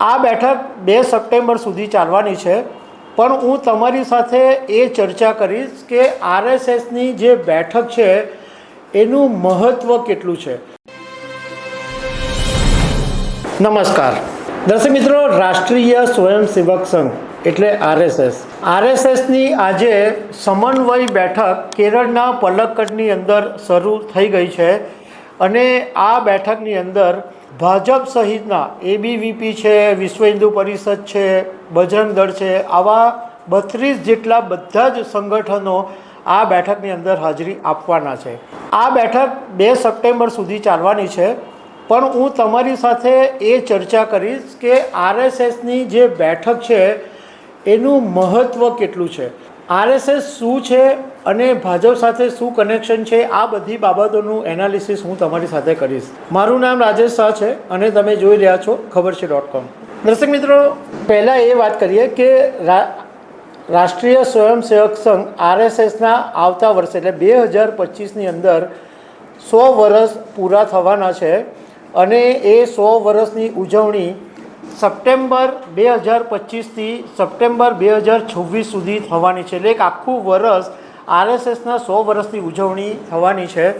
આ બેઠક બે સપ્ટેમ્બર સુધી ચાલવાની છે. પણ હું તમારી સાથે એ ચર્ચા કરીશ કે આરએસએસની જે બેઠક છે, એનું મહત્ત્વ કેટલું છે? નમસ્કાર. દર્શક મિત્રો, રાષ્ટ્રીય સ્વયંસેવક સંઘ એટલે આરએસએસ. આરએસએસની આજે સમન્વય બેઠક કેરળના પલક્કડની અંદર શરૂ થઈ ગઈ છે અને આ બેઠકની અંદર ભાજપ સહિતના એબીવીપી છે, વિશ્વ હિન્દુ પરિષદ છે, બજરંગ દળ છે, આવા બત્રીસ જેટલા બધા જ સંગઠનો આ બેઠકની અંદર હાજરી આપવાના છે. આ બેઠક બે સપ્ટેમ્બર સુધી ચાલવાની છે, પણ હું તમારી સાથે એ ચર્ચા કરીશ કે આરએસએસની જે બેઠક છે, એનું મહત્ત્વ કેટલું છે? આરએસએસ શું છે? અને ભાજપ સાથે શું કનેક્શન છે, આ બધી બાબતોનું એનાલિસિસ હું તમારી સાથે કરીશ. મારું નામ રાજેશ શાહ છે અને તમે જોઈ રહ્યા છો ખબર છે ડોટ કોમ દર્શક મિત્રો, પહેલાં એ વાત કરીએ કે રાષ્ટ્રીય સ્વયંસેવક સંઘ આરએસએસના આવતા વર્ષે, એટલે બે હજાર પચીસની અંદર સો વર્ષ પૂરા થવાના છે અને એ સો વર્ષની ઉજવણી સપ્ટેમ્બર બે હજાર પચીસથી સપ્ટેમ્બર બે હજાર છવ્વીસ સુધી થવાની છે. એટલે એક આખું વર્ષ આરએસએસના સો વર્ષની ઉજવણી થવાની છે.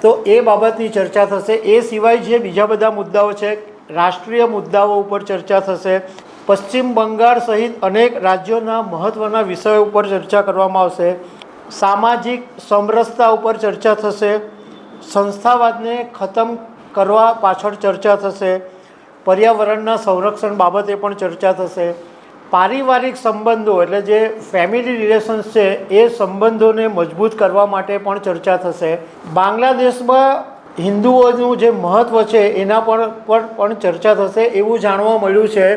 તો એ બાબતની ચર્ચા થશે. એ સિવાય જે બીજા બધા મુદ્દાઓ છે, રાષ્ટ્રીય મુદ્દાઓ ઉપર ચર્ચા થશે. પશ્ચિમ બંગાળ સહિત અનેક રાજ્યોના મહત્ત્વના વિષયો ઉપર ચર્ચા કરવામાં આવશે. સામાજિક સમરસતા ઉપર ચર્ચા થશે. સંસ્થાવાદને ખતમ કરવા પાછળ ચર્ચા થશે. પર્યાવરણના સંરક્ષણ બાબતે પણ ચર્ચા થશે. પારિવારિક સંબંધો એટલે જે ફેમિલી રિલેશન્સ છે, એ સંબંધોને મજબૂત કરવા માટે પણ ચર્ચા થશે. બાંગ્લાદેશમાં હિન્દુઓનું જે મહત્ત્વ છે, એના પર પણ ચર્ચા થશે. એવું જાણવા મળ્યું છે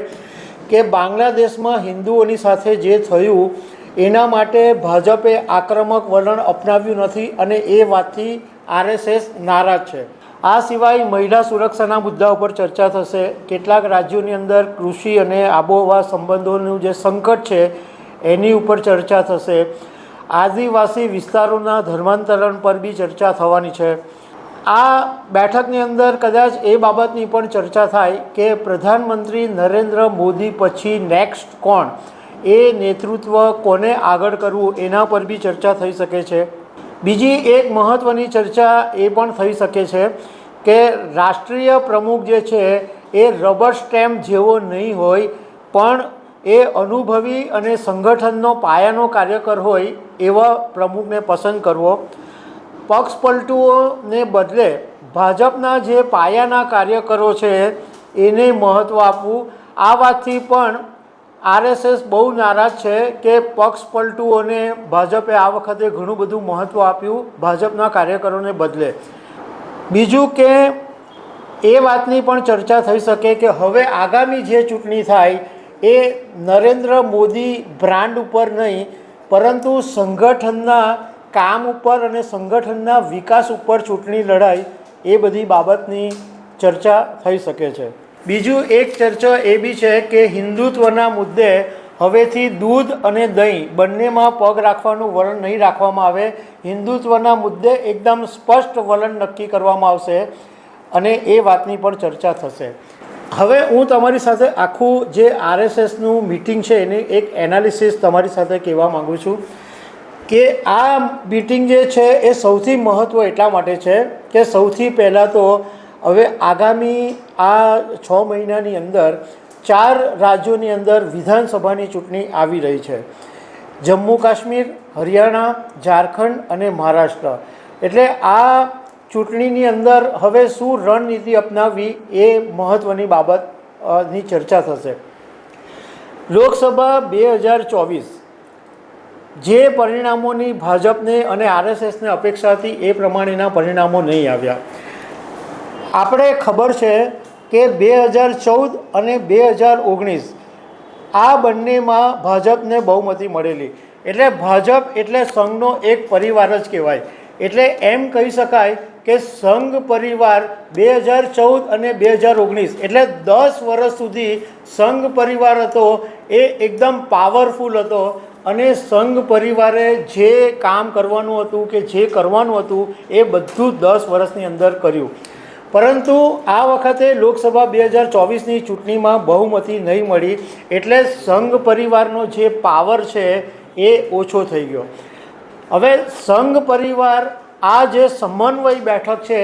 કે બાંગ્લાદેશમાં હિન્દુઓની સાથે જે થયું, એના માટે ભાજપે આક્રમક વલણ અપનાવ્યું નથી અને એ વાતથી આરએસએસ નારાજ છે. આ સિવાય મહિલા સુરક્ષાના મુદ્દા ઉપર ચર્ચા થશે. કેટલાક રાજ્યોની અંદર કૃષિ અને આબોહવા સંબંધોનું જે સંકટ છે, એની ઉપર ચર્ચા થશે. આદિવાસી વિસ્તારોના ધર્માંતરણ પર બી ચર્ચા થવાની છે. આ બેઠકની અંદર કદાચ એ બાબતની પણ ચર્ચા થાય કે પ્રધાનમંત્રી નરેન્દ્ર મોદી પછી નેક્સ્ટ કોણ? એ નેતૃત્વ કોને આગળ કરવું, એના પર બી ચર્ચા થઈ શકે છે. બીજી એક મહત્ત્વની ચર્ચા એ પણ થઈ શકે છે કે રાષ્ટ્રીય પ્રમુખ જે છે એ રબર સ્ટેમ્પ જેવો નહીં હોય, પણ એ અનુભવી અને સંગઠનનો પાયાનો કાર્યકર હોય એવા પ્રમુખને પસંદ કરવો. પક્ષ પલટુઓને બદલે ભાજપના જે પાયાના કાર્યકરો છે એને મહત્ત્વ આપવું, આ વાતથી પણ આરએસએસ બહુ નારાજ છે કે પક્ષ પલટુઓને ભાજપે આ વખતે ઘણું બધું મહત્ત્વ આપ્યું ભાજપના કાર્યકરોને બદલે. બીજું કે એ વાતની પણ ચર્ચા થઈ શકે કે હવે આગામી જે ચૂંટણી થાય એ નરેન્દ્ર મોદી બ્રાન્ડ ઉપર નહીં, પરંતુ સંગઠનના કામ ઉપર અને સંગઠનના વિકાસ ઉપર ચૂંટણી લડાઈ એ બધી બાબતની ચર્ચા થઈ શકે છે. બીજું એક ચર્ચા એ બી છે કે હિન્દુત્વના મુદ્દે હવેથી દૂધ અને દહીં બંનેમાં પગ રાખવાનું વલણ નહીં રાખવામાં આવે. હિન્દુત્વના મુદ્દે એકદમ સ્પષ્ટ વલણ નક્કી કરવામાં આવશે અને એ વાતની પણ ચર્ચા થશે. હવે હું તમારી સાથે આખું જે આરએસએસનું મિટિંગ છે એની એક એનાલિસિસ તમારી સાથે કહેવા માગું છું કે આ મિટિંગ જે છે એ સૌથી મહત્ત્વ એટલા માટે છે કે સૌથી પહેલાં તો હવે આગામી આ છ મહિનાની અંદર ચાર રાજ્યોની અંદર વિધાનસભાની ચૂંટણી આવી રહી છે. જમ્મુ કાશ્મીર, હરિયાણા, ઝારખંડ અને મહારાષ્ટ્ર. એટલે આ ચૂંટણીની અંદર હવે શું રણનીતિ અપનાવવી એ મહત્ત્વની બાબતની ચર્ચા થશે. લોકસભા બે હજાર ચોવીસ. જે પરિણામોની ભાજપને અને આરએસએસને અપેક્ષા હતી એ પ્રમાણેના પરિણામો નહીં આવ્યા. આપણે ખબર છે કે બે હજાર ચૌદ અને બે હજાર ઓગણીસ આ બંનેમાં ભાજપને બહુમતી મળેલી. એટલે ભાજપ એટલે સંઘનો એક પરિવાર જ કહેવાય. એટલે એમ કહી શકાય કે સંઘ પરિવાર બે હજાર ચૌદ અને બે હજાર ઓગણીસ એટલે દસ વર્ષ સુધી સંઘ પરિવાર હતો, એ એકદમ પાવરફુલ હતો અને સંઘ પરિવારે જે કામ કરવાનું હતું કે જે કરવાનું હતું એ બધું દસ વર્ષની અંદર કર્યું. પરંતુ આ વખતે લોકસભા બે હજાર ચોવીસની ચૂંટણીમાં બહુમતી નહીં મળી એટલે સંઘ પરિવારનો જે પાવર છે એ ઓછો થઈ ગયો. હવે સંઘ પરિવાર આ જે સમન્વય બેઠક છે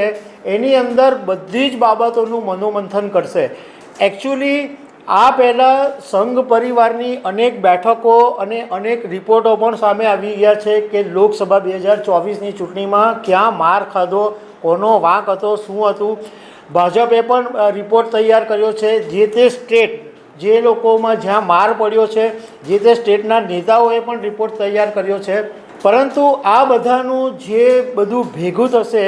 એની અંદર બધી જ બાબતોનું મનોમંથન કરશે. એકચ્યુઅલી આ પહેલાં સંઘ પરિવારની અનેક બેઠકો અને અનેક રિપોર્ટો પણ સામે આવી ગયા છે કે લોકસભા બે હજાર ચોવીસની ચૂંટણીમાં ક્યાં માર ખાધો કોનો વાંક હતો, શું હતું? ભાજપે પણ રિપોર્ટ તૈયાર કર્યો છે જે તે સ્ટેટ જે લોકોમાં જ્યાં માર પડ્યો છે, જે તે સ્ટેટના નેતાઓએ પણ રિપોર્ટ તૈયાર કર્યો છે. પરંતુ આ બધાનું જે બધું ભેગું થશે,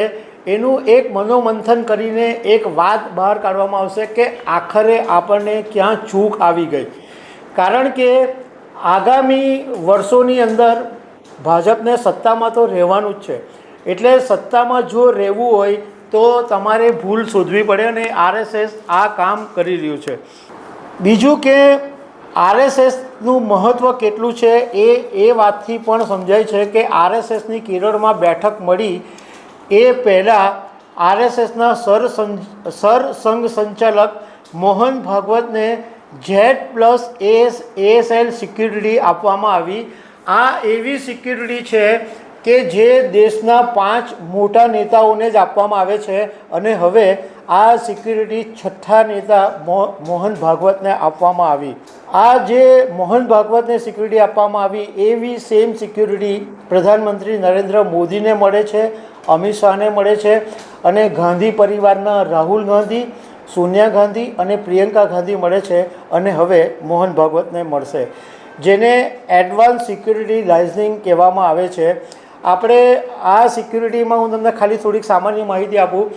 એનું એક મનોમંથન કરીને એક વાત બહાર કાઢવામાં આવશે કે આખરે આપણને ક્યાં ચૂક આવી ગઈ. કારણ કે આગામી વર્ષોની અંદર ભાજપને સત્તામાં તો રહેવાનું જ છે. એટલે સત્તામાં જો રહેવું હોય તો તમારે ભૂલ શોધવી પડે અને આરએસએસ આ કામ કરી રહ્યું છે. બીજું કે આરએસએસનું મહત્ત્વ કેટલું છે એ એ વાતથી પણ સમજાય છે કે આરએસએસની કેરળમાં બેઠક મળી એ પહેલાં આરએસએસના સર સરસંઘ સંચાલક Mohan ભાગવતને Z plus S, ASL security આપવામાં આવી. આ એવી સિક્યુરિટી છે કે જે દેશના પાંચ મોટા નેતાઓને જ આપવામાં આવે છે અને હવે આ સિક્યુરિટી છઠ્ઠા નેતા મોહન ભાગવતને આપવામાં આવી. આ જે મોહન ભાગવતને સિક્યુરિટી આપવામાં આવી, એવી સેમ સિક્યુરિટી પ્રધાનમંત્રી નરેન્દ્ર મોદીને મળે છે, અમિત શાહને મળે છે અને ગાંધી પરિવારના રાહુલ ગાંધી, સોનિયા ગાંધી અને પ્રિયંકા ગાંધી મળે છે અને હવે મોહન ભાગવતને મળશે. જેને એડવાન્સ સિક્યુરિટી લાઇઝનિંગ કહેવામાં આવે છે. આપણે આ સિક્યુરિટીમાં હું તમને ખાલી થોડીક સામાન્ય માહિતી આપું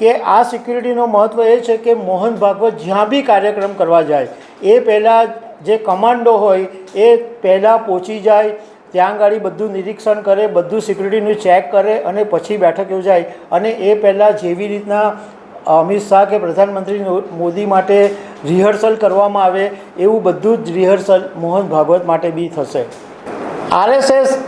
કે આ સિક્યુરિટીનો મહત્ત્વ એ છે કે મોહન ભાગવત જ્યાં બી કાર્યક્રમ કરવા જાય, એ પહેલાં જે કમાન્ડો હોય, એ પહેલાં પહોંચી જાય, ત્યાં આગળ બધું નિરીક્ષણ કરે, બધું સિક્યુરિટીનું ચેક કરે અને પછી બેઠક યોજાય અને એ પહેલાં જેવી રીતના અમિત શાહ કે પ્રધાનમંત્રી મોદી માટે રિહર્સલ કરવામાં આવે, એવું બધું જ રિહર્સલ મોહન ભાગવત માટે બી થશે. આરએસએસ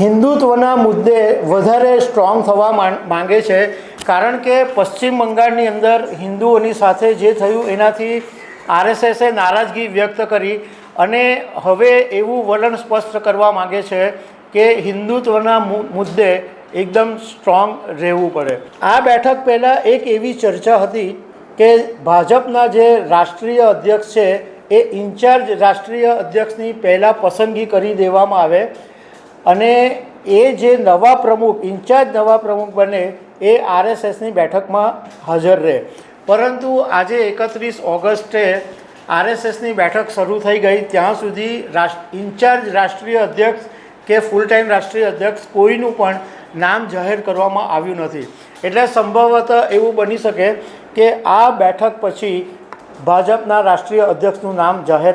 હિન્દુત્વના મુદ્દે વધારે સ્ટ્રોંગ થવા માંગ- છે. કારણ કે પશ્ચિમ બંગાળની અંદર હિન્દુઓની સાથે જે થયું એનાથી આરએસએસે નારાજગી વ્યક્ત કરી અને હવે એવું વલણ સ્પષ્ટ કરવા માગે છે કે હિન્દુત્વના મુદ્દે એકદમ સ્ટ્રોંગ રહેવું પડે. આ બેઠક પહેલાં એક એવી ચર્ચા હતી કે ભાજપના જે રાષ્ટ્રીય અધ્યક્ષ છે એ ઇન્ચાર્જ રાષ્ટ્રીય અધ્યક્ષની પહેલાં પસંદગી કરી દેવામાં આવે અને એ જે નવા પ્રમુખ, ઇન્ચાર્જ નવા પ્રમુખ બને, એ આરએસએસની બેઠકમાં હાજર રહે. પરંતુ આજે એકત્રીસ ઓગસ્ટે આરએસએસની બેઠક શરૂ થઈ ગઈ. ત્યાં સુધી રાષ્ટ્ર ઇન્ચાર્જ રાષ્ટ્રીય અધ્યક્ષ કે ફૂલ ટાઈમ રાષ્ટ્રીય અધ્યક્ષ કોઈનું પણ નામ જાહેર કરવામાં આવ્યું નથી. એટલે સંભવત એવું બની શકે કે આ બેઠક પછી ભાજપના રાષ્ટ્રીય અધ્યક્ષનું નામ જાહેર